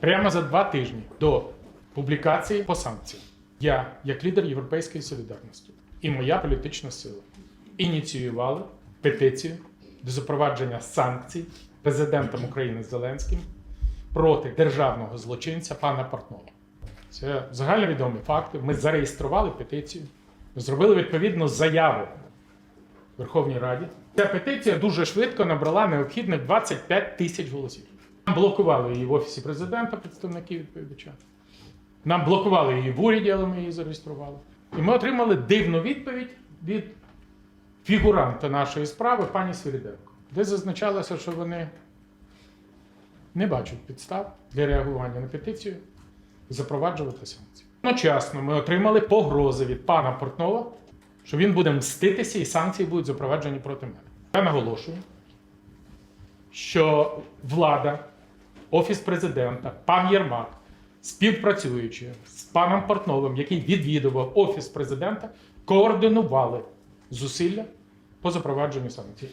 Прямо за два тижні до публікації по санкціям я, як лідер Європейської солідарності, і моя політична сила ініціювали петицію до запровадження санкцій президентом України Зеленським проти державного злочинця пана Портнова. Це загальновідомі факти. Ми зареєстрували петицію, зробили відповідну заяву Верховній Раді. Ця петиція дуже швидко набрала необхідних 25 тисяч голосів. Блокували її в офісі президента, представники відповідача. Нам блокували її в уряді, але ми її зареєстрували. І ми отримали дивну відповідь від фігуранта нашої справи, пані Свиріденко, де зазначалося, що вони не бачать підстав для реагування на петицію і запроваджувати санкції. Одночасно ми отримали погрози від пана Портнова, що він буде мститися і санкції будуть запроваджені проти мене. Я наголошую, що влада, офіс президента, пан Єрмак, співпрацюючи з паном Портновим, який відвідував офіс президента, координували зусилля по запровадженню санкцій.